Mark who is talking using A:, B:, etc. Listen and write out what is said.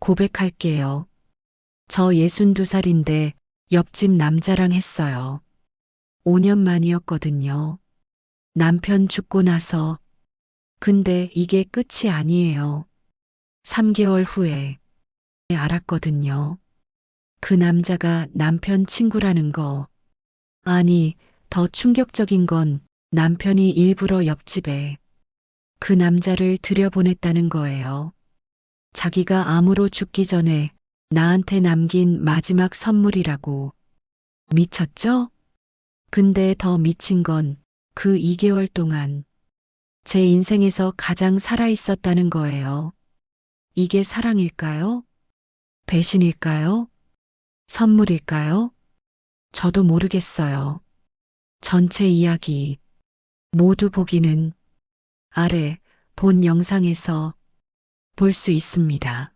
A: 고백할게요. 저 62살인데 옆집 남자랑 했어요. 5년 만이었거든요. 남편 죽고 나서. 근데 이게 끝이 아니에요. 3개월 후에 알았거든요. 그 남자가 남편 친구라는 거. 아니, 더 충격적인 건 남편이 일부러 옆집에 그 남자를 들여보냈다는 거예요. 자기가 암으로 죽기 전에 나한테 남긴 마지막 선물이라고. 미쳤죠? 근데 더 미친 건 그 2개월 동안 제 인생에서 가장 살아있었다는 거예요. 이게 사랑일까요? 배신일까요? 선물일까요? 저도 모르겠어요. 전체 이야기 모두 보기는 아래 본 영상에서 볼 수 있습니다.